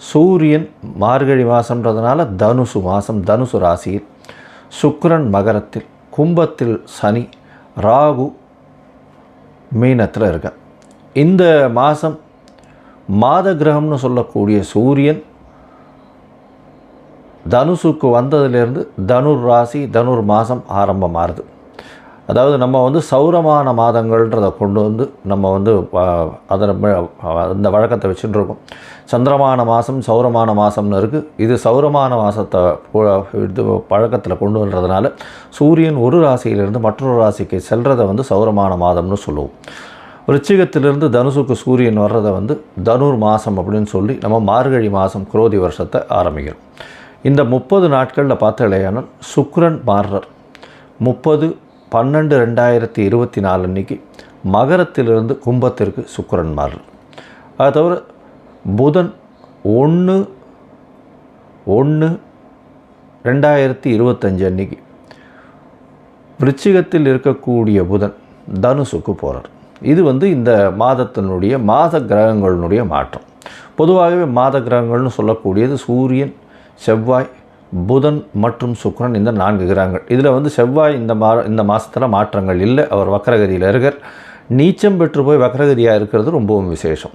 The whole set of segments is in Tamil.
சூரியன் மார்கழி மாதம்ன்றதுனால தனுசு மாதம் தனுசு ராசியில் சுக்கரன் மகரத்தில் கும்பத்தில் சனி ராகு மீனத்தில் இருக்க இந்த மாதம் மாத கிரகம்னு சொல்லக்கூடிய சூரியன் தனுசுக்கு வந்ததுலேருந்து தனுர் ராசி தனுர் மாதம் ஆரம்பமாகுது அதாவது நம்ம வந்து சௌரமான மாதங்கள்ன்றதை கொண்டு வந்து நம்ம வந்து அதை அந்த வழக்கத்தை வச்சுட்டு இருக்கோம். சந்திரமான மாதம் சௌரமான மாதம்னு இருக்குது இது சௌரமான மாதத்தை இது பழக்கத்தில் கொண்டு வர்றதுனால சூரியன் ஒரு ராசியிலிருந்து மற்றொரு ராசிக்கு செல்றதை வந்து சௌரமான மாதம்னு சொல்லுவோம். ரிச்சிகத்திலிருந்து தனுசுக்கு சூரியன் வர்றதை வந்து தனுர் மாதம் அப்படின்னு சொல்லி நம்ம மார்கழி மாதம் குரோதி வருஷத்தை ஆரம்பிக்கிறோம். இந்த முப்பது நாட்களில் பார்த்தாலேயானால் சுக்ரன் மாறுறர் முப்பது பன்னெண்டு ரெண்டாயிரத்தி இருபத்தி நாலு அன்னைக்கு மகரத்திலிருந்து கும்பத்திற்கு சுக்கரன் மாறுறார் அதை தவிர புதன் ஒன்று ஒன்று ரெண்டாயிரத்தி இருபத்தஞ்சு அன்னைக்கு. விருச்சிகத்தில் இருக்கக்கூடிய புதன் தனுசுக்கு போகிறார் இது வந்து இந்த மாதத்தினுடைய மாத கிரகங்களினுடைய மாற்றம். பொதுவாகவே மாத கிரகங்கள்னு சொல்லக்கூடியது சூரியன் செவ்வாய் புதன் மற்றும் சுக்கரன் இந்த நான்கு கிரகங்கள். இதில் வந்து செவ்வாய் இந்த மா இந்த மாதத்தில் மாற்றங்கள் இல்லை. அவர் வக்கரகதியில் இருக்கார். நீச்சம் பெற்று போய் வக்கரகதியாக இருக்கிறது ரொம்பவும் விசேஷம்.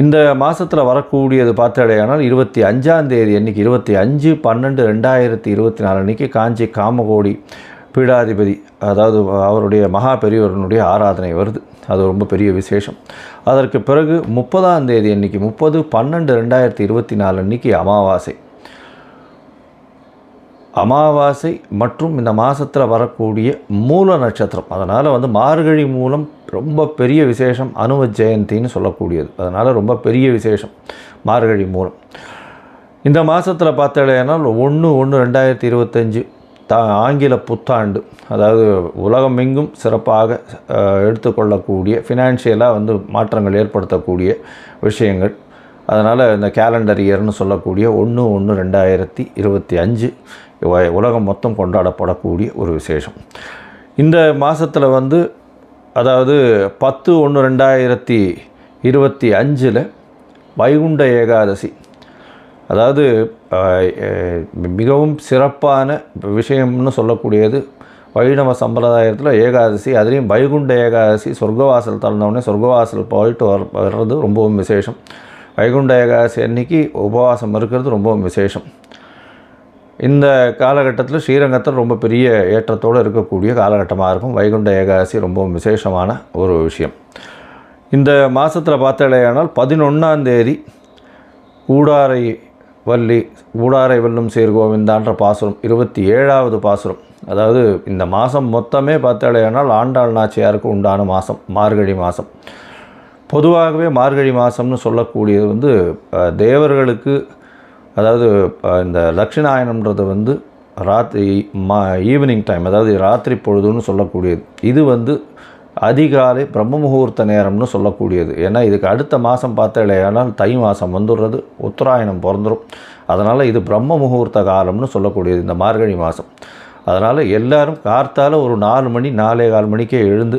இந்த மாதத்தில் வரக்கூடியது பார்த்தடையானால் இருபத்தி அஞ்சாம் தேதி அன்றைக்கி இருபத்தி அஞ்சு பன்னெண்டு ரெண்டாயிரத்தி இருபத்தி நாலு அன்றைக்கி காஞ்சி காமகோடி பீடாதிபதி அதாவது அவருடைய மகா பெரியவரனுடைய ஆராதனை வருது. அது ரொம்ப பெரிய விசேஷம். அதற்கு பிறகு முப்பதாம் தேதி அன்றைக்கி முப்பது பன்னெண்டு ரெண்டாயிரத்தி இருபத்தி நாலு அன்றைக்கி அமாவாசை. அமாவாசை மற்றும் இந்த மாதத்தில் வரக்கூடிய மூல நட்சத்திரம். அதனால் வந்து மார்கழி மூலம் ரொம்ப பெரிய விசேஷம் அனும ஜெயந்தின்னு சொல்லக்கூடியது. அதனால் ரொம்ப பெரிய விசேஷம் மார்கழி மூலம். இந்த மாதத்தில் பார்த்தாலேனால் ஒன்று ஒன்று ரெண்டாயிரத்தி இருபத்தஞ்சு தா ஆங்கில புத்தாண்டு. அதாவது உலகமெங்கும் சிறப்பாக எடுத்துக்கொள்ளக்கூடிய ஃபினான்ஷியலாக வந்து மாற்றங்கள் ஏற்படுத்தக்கூடிய விஷயங்கள். அதனால் இந்த கேலண்டர் இயர்னு சொல்லக்கூடிய ஒன்று ஒன்று ரெண்டாயிரத்தி இருபத்தி அஞ்சு உலகம் மொத்தம் கொண்டாடப்படக்கூடிய ஒரு விசேஷம். இந்த மாதத்தில் வந்து அதாவது பத்து ஒன்று ரெண்டாயிரத்தி இருபத்தி அஞ்சில் வைகுண்ட ஏகாதசி. அதாவது மிகவும் சிறப்பான விஷயம்னு சொல்லக்கூடியது வைணவ சம்பிரதாயத்தில் ஏகாதசி அதுலேயும் வைகுண்ட ஏகாதசி சொர்க்கவாசல் திறந்தவுடனே சொர்க்கவாசல் போயிட்டு வர வர்றது ரொம்பவும் விசேஷம். வைகுண்ட ஏகாதசி அன்னைக்கு உபவாசம் இருக்கிறது ரொம்பவும் விசேஷம். இந்த காலகட்டத்தில் ஸ்ரீரங்கத்தில் ரொம்ப பெரிய ஏற்றத்தோடு இருக்கக்கூடிய காலகட்டமாக இருக்கும். வைகுண்ட ஏகாதசி ரொம்பவும் விசேஷமான ஒரு விஷயம். இந்த மாதத்தில் பார்த்தாலேயானால் பதினொன்றாம் தேதி கூடாரை வள்ளி ஊடாரை வெல்லும் சேர் கோவிந்தான்ற பாசுரம் இருபத்தி ஏழாவது பாசுரம். அதாவது இந்த மாதம் மொத்தமே பார்த்தாலேயானால் ஆண்டாள் நாச்சியாருக்கு உண்டான மாதம் மார்கழி மாதம் பொதுவாகவே மார்கழி மாதம்னு சொல்லக்கூடியது வந்து தேவர்களுக்கு அதாவது இந்த தட்சிணாயனம்ன்றது வந்து ராத்திரி மா ஈவினிங் டைம் அதாவது ராத்திரி பொழுதுன்னு சொல்லக்கூடியது. இது வந்து அதிகாலை பிரம்ம முகூர்த்த நேரம்னு சொல்லக்கூடியது. ஏன்னா இதுக்கு அடுத்த மாதம் பார்த்தாலேயானால் தை மாதம் வந்துடுறது உத்தராயணம் பிறந்துடும் அதனால் இது பிரம்ம முகூர்த்த காலம்னு சொல்லக்கூடியது இந்த மார்கழி மாதம் அதனால் எல்லோரும் கார்த்தால் ஒரு நாலு மணி நாலே கால் மணிக்கே எழுந்து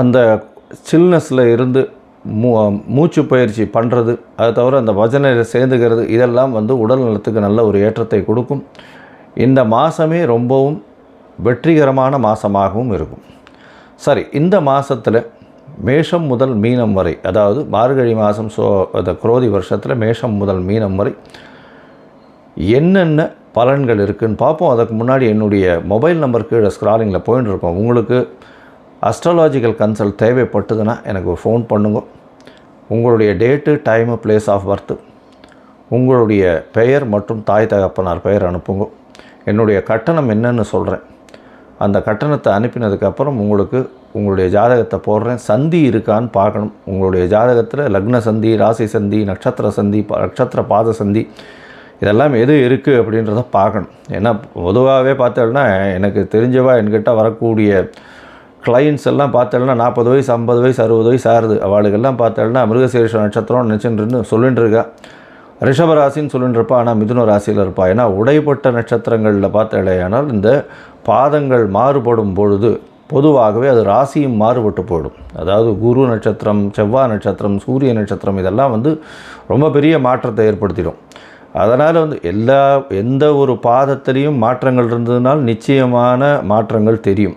அந்த சில்னஸில் இருந்து மூ மூச்சு பயிற்சி பண்ணுறது அது தவிர அந்த பஜனையில் சேர்ந்துக்கிறது இதெல்லாம் வந்து உடல் நலத்துக்கு நல்ல ஒரு ஏற்றத்தை கொடுக்கும். இந்த மாதமே ரொம்பவும் வெற்றிகரமான மாதமாகவும் இருக்கும். சரி இந்த மாதத்தில் மேஷம் முதல் மீனம் வரை அதாவது மார்கழி மாதம் சோ அந்த குரோதி வருஷத்தில் மேஷம் முதல் மீனம் வரை என்னென்ன பலன்கள் இருக்குதுன்னு பார்ப்போம். அதுக்கு முன்னாடி என்னுடைய மொபைல் நம்பர் கீழே ஸ்க்ராலிங்கில் போயின்னு இருக்கோம். உங்களுக்கு அஸ்ட்ராலாஜிக்கல் கன்சல்ட் தேவைப்பட்டதுன்னா எனக்கு ஃபோன் பண்ணுங்க. உங்களுடைய date time place of birth உங்களுடைய பெயர் மற்றும் தாய் தகப்பனார் பெயர் அனுப்புங்க. என்னுடைய கட்டணம் என்னன்னு சொல்கிறேன் அந்த கட்டணத்தை அனுப்பினதுக்கப்புறம் உங்களுக்கு உங்களுடைய ஜாதகத்தை போடுறேன். சந்தி இருக்கான்னு பார்க்கணும். உங்களுடைய ஜாதகத்தில் லக்ன சந்தி ராசி சந்தி நட்சத்திர சந்தி நட்சத்திர பாத சந்தி இதெல்லாம் எது இருக்குது அப்படின்றத பார்க்கணும். ஏன்னா பொதுவாகவே பார்த்தோம்னா எனக்கு தெரிஞ்சவா என்கிட்ட வரக்கூடிய கிளைண்ட்ஸ் எல்லாம் பார்த்தோம்னா நாற்பது வயசு ஐம்பது வயசு அறுபது வயசு ஆறுது. அவளுக்கெல்லாம் பார்த்தோம்னா மிருகசீரிஷ நட்சத்திரம் நினச்சின்னு சொல்லிட்டு இருக்கா ரிஷபராசின்னு சொல்லிட்டு இருப்பா ஆனால் மிதுன ராசியில் இருப்பா. ஏன்னா உடைப்பட்ட நட்சத்திரங்களில் பார்த்தாலேயானால் இந்த பாதங்கள் மாறுபடும் பொழுது பொதுவாகவே அது ராசியும் மாறுபட்டு போயிடும். அதாவது குரு நட்சத்திரம் செவ்வாய் நட்சத்திரம் சூரிய நட்சத்திரம் இதெல்லாம் வந்து ரொம்ப பெரிய மாற்றத்தை ஏற்படுத்திடும். அதனால் வந்து எல்லா எந்த ஒரு பாதத்திலையும் மாற்றங்கள் இருந்ததுனால் நிச்சயமான மாற்றங்கள் தெரியும்.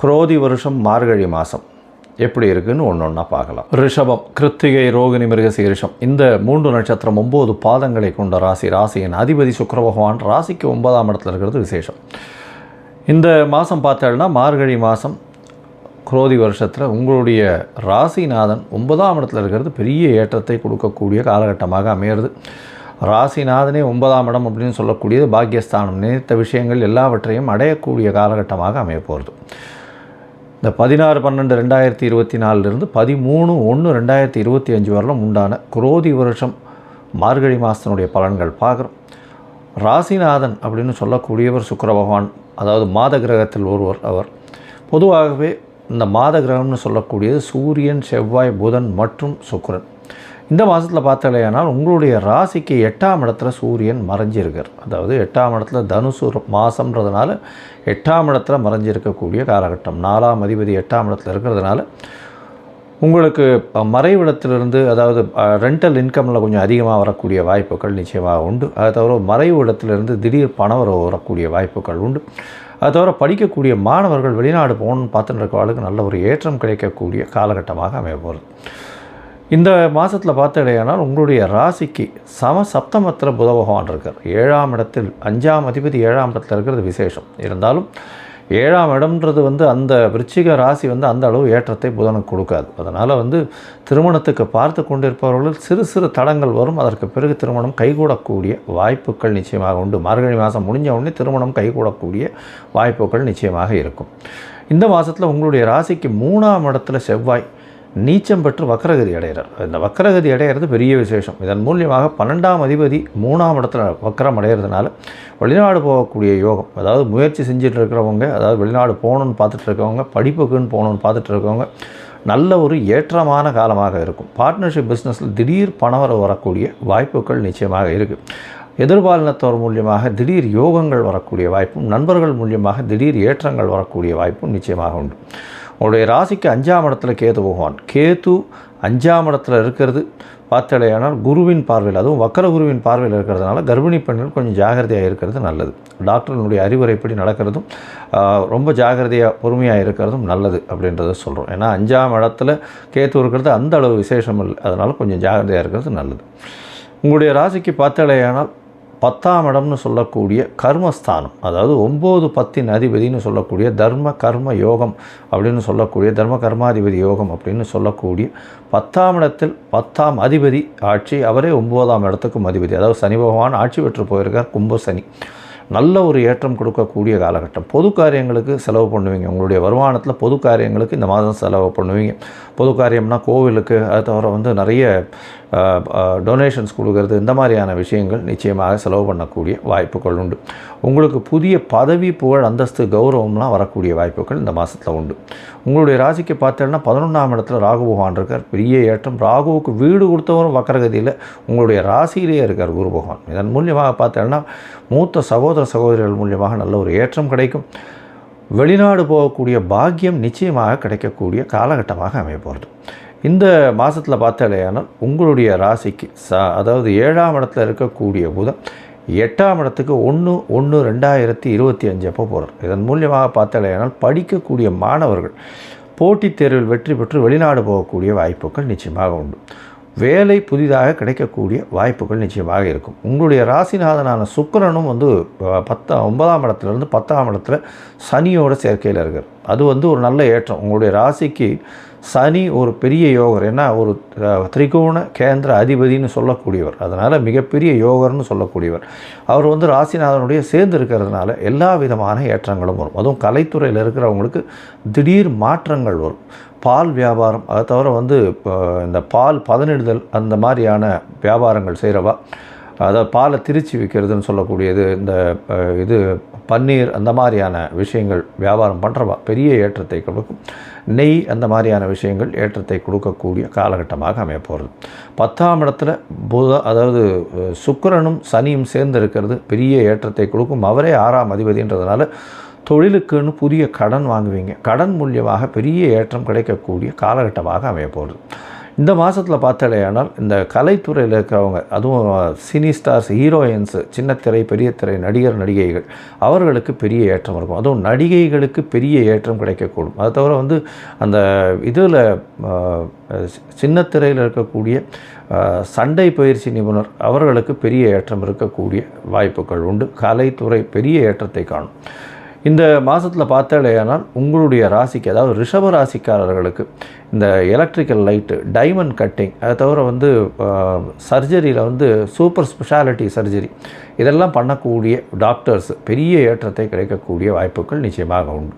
குரோதி வருஷம் மார்கழி மாதம் எப்படி இருக்குன்னு ஒன்று ஒன்றா பார்க்கலாம். ரிஷபம் கிருத்திகை ரோகிணி மிருகசீரிஷம். இந்த மூன்று நட்சத்திரம் ஒம்பது பாதங்களை கொண்ட ராசி ராசியின் அதிபதி சுக்கர பகவான் ராசிக்கு ஒன்பதாம் இடத்துல இருக்கிறது விசேஷம். இந்த மாதம் பார்த்தோம்னா மார்கழி மாதம் குரோதி வருஷத்தில் உங்களுடைய ராசிநாதன் ஒன்பதாம் இடத்துல இருக்கிறது பெரிய ஏற்றத்தை கொடுக்கக்கூடிய காலகட்டமாக அமையிறது. ராசிநாதனே ஒன்பதாம் இடம் அப்படின்னு சொல்லக்கூடியது பாக்கியஸ்தானம். நினைத்த விஷயங்கள் எல்லாவற்றையும் அடையக்கூடிய காலகட்டமாக அமைய போகிறது இந்த பதினாறு பன்னெண்டு ரெண்டாயிரத்தி இருபத்தி நாலுலேருந்து பதிமூணு ஒன்று ரெண்டாயிரத்தி இருபத்தி அஞ்சு வரலும் உண்டான குரோதி வருஷம் மார்கழி மாதத்தினுடைய பலன்கள் பார்க்குறோம். ராசிநாதன் அப்படின்னு சொல்லக்கூடியவர் சுக்கர பகவான் அதாவது மாத கிரகத்தில் ஒருவர் அவர். பொதுவாகவே இந்த மாத கிரகம்னு சொல்லக்கூடியது சூரியன் செவ்வாய் புதன் மற்றும் சுக்கிரன். இந்த மாதத்தில் பார்த்தாலேயானால் உங்களுடைய ராசிக்கு எட்டாம் இடத்துல சூரியன் மறைஞ்சிருக்கார். அதாவது எட்டாம் இடத்துல தனுசு மாதம்ன்றதுனால எட்டாம் இடத்துல மறைஞ்சிருக்கக்கூடிய காலகட்டம். நாலாம் அதிபதி எட்டாம் இடத்துல இருக்கிறதுனால உங்களுக்கு மறைவிடத்திலிருந்து அதாவது ரெண்டல் இன்கமில் கொஞ்சம் அதிகமாக வரக்கூடிய வாய்ப்புகள் நிச்சயமாக உண்டு. அதை தவிர மறைவு திடீர் பணம் வர வரக்கூடிய வாய்ப்புகள் உண்டு. அது தவிர படிக்கக்கூடிய மாணவர்கள் வெளிநாடு போகணும்னு பார்த்துட்டு இருக்கவாளுக்கு நல்ல ஒரு ஏற்றம் கிடைக்கக்கூடிய காலகட்டமாக அமைய போகிறது இந்த மாதத்தில் பார்த்தடையானால் உங்களுடைய ராசிக்கு சம சப்தமத்தில் புத பகவான் இருக்கார். ஏழாம் இடத்தில் அஞ்சாம் அதிபதி ஏழாம் இடத்துல இருக்கிறது விசேஷம். இருந்தாலும் ஏழாம் இடம்ன்றது வந்து அந்த விருச்சிக ராசி வந்து அந்த அளவு ஏற்றத்தை புதனுக்கு கொடுக்காது. அதனால் வந்து திருமணத்துக்கு பார்த்து கொண்டிருப்பவர்கள் சிறு சிறு தடங்கள் வரும். அதற்கு பிறகு திருமணம் கைகூடக்கூடிய வாய்ப்புகள் நிச்சயமாக உண்டு. மார்கழி மாதம் முடிஞ்ச உடனே திருமணம் கைகூடக்கூடிய வாய்ப்புகள் நிச்சயமாக இருக்கும். இந்த மாதத்தில் உங்களுடைய ராசிக்கு மூணாம் இடத்துல செவ்வாய் நீச்சம் பெற்று வக்கரகதி அடைகிறார். இந்த வக்கரகதி அடைகிறது பெரிய விசேஷம். இதன் மூலியமாக பன்னெண்டாம் அதிபதி மூணாம் இடத்துல வக்கரம் அடைகிறதுனால வெளிநாடு போகக்கூடிய யோகம் அதாவது முயற்சி செஞ்சுட்டு இருக்கிறவங்க அதாவது வெளிநாடு போகணுன்னு பார்த்துட்டு இருக்கவங்க படிப்புக்குன்னு போகணுன்னு பார்த்துட்டு இருக்கவங்க நல்ல ஒரு ஏற்றமான காலமாக இருக்கும். பார்ட்னர்ஷிப் பிஸ்னஸில் திடீர் பணவர வரக்கூடிய வாய்ப்புகள் நிச்சயமாக இருக்குது எதிர்பாலினத்தோர் மூலியமாக திடீர் யோகங்கள் வரக்கூடிய வாய்ப்பும் நண்பர்கள் மூலியமாக திடீர் ஏற்றங்கள் வரக்கூடிய வாய்ப்பும் நிச்சயமாக உண்டு. உங்களுடைய ராசிக்கு அஞ்சாம் இடத்துல கேது பகவான். கேது அஞ்சாம் இடத்துல இருக்கிறது. பார்த்தலையானால் குருவின் பார்வையில் அதுவும் வக்கர குருவின் பார்வையில் இருக்கிறதுனால கர்ப்பிணி பெண்கள் கொஞ்சம் ஜாகிரதையாக இருக்கிறது நல்லது. டாக்டர்னுடைய அறிவுரைப்படி நடக்கிறதும் ரொம்ப ஜாகிரதையாக பொறுமையாக இருக்கிறதும் நல்லது அப்படின்றத சொல்கிறோம் ஏன்னா அஞ்சாம் இடத்துல கேத்து இருக்கிறது அந்த அளவு விசேஷம் இல்லை. அதனால் கொஞ்சம் ஜாகிரதையாக இருக்கிறது நல்லது. உங்களுடைய ராசிக்கு பார்த்தலையானால் பத்தாம் இடம்னு சொல்லக்கூடிய கர்மஸ்தானம் அதாவது ஒம்பது பத்தின் அதிபதினு சொல்லக்கூடிய தர்ம கர்ம யோகம் அப்படின்னு சொல்லக்கூடிய தர்ம கர்மாதிபதி யோகம் அப்படின்னு சொல்லக்கூடிய பத்தாம் இடத்தில் பத்தாம் அதிபதி ஆட்சி அவரே ஒம்போதாம் இடத்துக்கும் அதிபதி. அதாவது சனி பகவான் ஆட்சி பெற்று போயிருக்கார் கும்ப சனி. நல்ல ஒரு ஏற்றம் கொடுக்கக்கூடிய காலகட்டம். பொது காரியங்களுக்கு செலவு பண்ணுவீங்க. உங்களுடைய வருமானத்தில் பொது காரியங்களுக்கு இந்த மாதம் செலவு பண்ணுவீங்க. பொது காரியம்னா கோவிலுக்கு அது தவிர வந்து நிறைய டொனேஷன்ஸ் கொடுக்கறது இந்த மாதிரியான விஷயங்கள் நிச்சயமாக செலவு பண்ணக்கூடிய வாய்ப்புகள் உண்டு. உங்களுக்கு புதிய பதவி புகழ் அந்தஸ்து கௌரவம்லாம் வரக்கூடிய வாய்ப்புகள் இந்த மாதத்தில் உண்டு. உங்களுடைய ராசிக்கு பார்த்தேன்னா பதினொன்றாம் இடத்துல ராகு பகவான் இருக்கார். பெரிய ஏற்றம். ராகுவுக்கு வீடு கொடுத்தவரும் வக்கரகதியில் உங்களுடைய ராசியிலேயே இருக்கார் குரு பகவான். இதன் மூலியமாக பார்த்தேன்னா மூத்த சகோதர சகோதரிகள் மூலியமாக நல்ல ஒரு ஏற்றம் கிடைக்கும். வெளிநாடு போகக்கூடிய பாக்கியம் நிச்சயமாக கிடைக்கக்கூடிய காலகட்டமாக அமைய போகிறது இந்த மாதத்தில் பார்த்தாலேயானால் உங்களுடைய ராசிக்கு சா அதாவது ஏழாம் இடத்துல இருக்கக்கூடிய புதன் எட்டாம் இடத்துக்கு ஒன்று ஒன்று ரெண்டாயிரத்தி இருபத்தி அஞ்சு அப்போ போகிறார் இதன் மூலியமாக பார்த்தாலேயானால் படிக்கக்கூடிய மாணவர்கள் போட்டித் தேர்வில் வெற்றி பெற்று வெளிநாடு போகக்கூடிய வாய்ப்புகள் நிச்சயமாக உண்டு. வேலை புதிதாக கிடைக்கக்கூடிய வாய்ப்புகள் நிச்சயமாக இருக்கும். உங்களுடைய ராசிநாதனான சுக்கரனும் வந்து பத்தா ஒன்பதாம் இடத்துலேருந்து பத்தாம் இடத்துல சனியோட சேர்க்கையில் இருக்கார். அது வந்து ஒரு நல்ல ஏற்றம். உங்களுடைய ராசிக்கு சனி ஒரு பெரிய யோகர். ஏன்னா ஒரு திரிகோண கேந்திர அதிபதினு சொல்லக்கூடியவர். அதனால் மிகப்பெரிய யோகர்னு சொல்லக்கூடியவர். அவர் வந்து ராசிநாதனுடைய சேர்ந்து இருக்கிறதுனால எல்லா விதமான ஏற்றங்களும் வரும். அதுவும் கலைத்துறையில் இருக்கிறவங்களுக்கு திடீர் மாற்றங்கள் வரும். பால் வியாபாரம் அதை தவிர வந்து இப்போ இந்த பால் பதனிடுதல் அந்த மாதிரியான வியாபாரங்கள் செய்கிறவா அதாவது பாலை திரிச்சு விற்கிறதுன்னு சொல்லக்கூடியது இந்த இது பன்னீர் அந்த மாதிரியான விஷயங்கள் வியாபாரம் பண்ணுறவா பெரிய ஏற்றத்தை கொடுக்கும். நெய் அந்த மாதிரியான விஷயங்கள் ஏற்றத்தை கொடுக்கக்கூடிய காலகட்டமாக அமைய போகிறது பத்தாம் இடத்துல புத அதாவது சுக்கரனும் சனியும் சேர்ந்து இருக்கிறது பெரிய ஏற்றத்தை கொடுக்கும். அவரே ஆறாம் அதிபதின்றதுனால தொழிலுக்குன்னு புதிய கடன் வாங்குவீங்க. கடன் மூலியமாக பெரிய ஏற்றம் கிடைக்கக்கூடிய காலகட்டமாக அமைய போகிறது இந்த மாதத்தில் பார்த்தாலேயானால் இந்த கலைத்துறையில் இருக்கிறவங்க அதுவும் சினி ஸ்டார்ஸ் ஹீரோயின்ஸு சின்ன திரை பெரிய திரை நடிகர் நடிகைகள் அவர்களுக்கு பெரிய ஏற்றம் இருக்கும். அதுவும் நடிகைகளுக்கு பெரிய ஏற்றம் கிடைக்கக்கூடும். அதை தவிர வந்து அந்த இதில் சின்ன திரையில் இருக்கக்கூடிய சண்டை பயிற்சி நிபுணர் அவர்களுக்கு பெரிய ஏற்றம் இருக்கக்கூடிய வாய்ப்புகள் உண்டு. கலைத்துறை பெரிய ஏற்றத்தை காணும். இந்த மாதத்தில் பார்த்தாலேயானால் உங்களுடைய ராசிக்கு அதாவது ரிஷப ராசிக்காரர்களுக்கு இந்த எலக்ட்ரிக்கல் லைட்டு டைமண்ட் கட்டிங் அதை தவிர வந்து சர்ஜரியில் வந்து சூப்பர் ஸ்பெஷாலிட்டி சர்ஜரி இதெல்லாம் பண்ணக்கூடிய டாக்டர்ஸ் பெரிய ஏற்றத்தை கிடைக்கக்கூடிய வாய்ப்புகள் நிச்சயமாக உண்டு.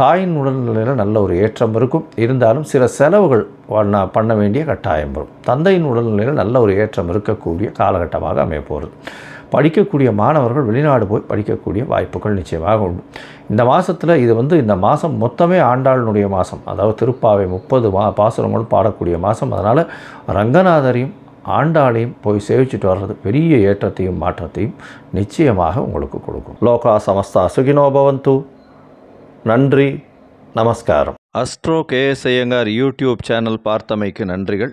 தாயின் உடல்நிலையில் நல்ல ஒரு ஏற்றம் இருக்கும். இருந்தாலும் சில செலவுகள் பண்ண பண்ண வேண்டிய கட்டாயம் வரும். தந்தையின் உடல்நிலையில் நல்ல ஒரு ஏற்றம் இருக்கக்கூடிய காலகட்டமாக அமைய போகிறது படிக்கக்கூடிய மாணவர்கள் வெளிநாடு போய் படிக்கக்கூடிய வாய்ப்புகள் நிச்சயமாக உண்டு. இந்த மாதத்தில் இது வந்து இந்த மாதம் மொத்தமே ஆண்டாளினுடைய மாதம் அதாவது திருப்பாவை முப்பது மா பாசுரங்களும் பாடக்கூடிய மாதம் அதனால் ரங்கநாதரையும் ஆண்டாளையும் போய் சேவிச்சுட்டு வர்றது பெரிய ஏற்றத்தையும் மாற்றத்தையும் நிச்சயமாக உங்களுக்கு கொடுக்கும். லோகா சமஸ்தா சுகினோ பவந்து. நன்றி. நமஸ்காரம். Astro K S Iyengar YouTube channel பார்த்தமைக்கு நன்றிகள்.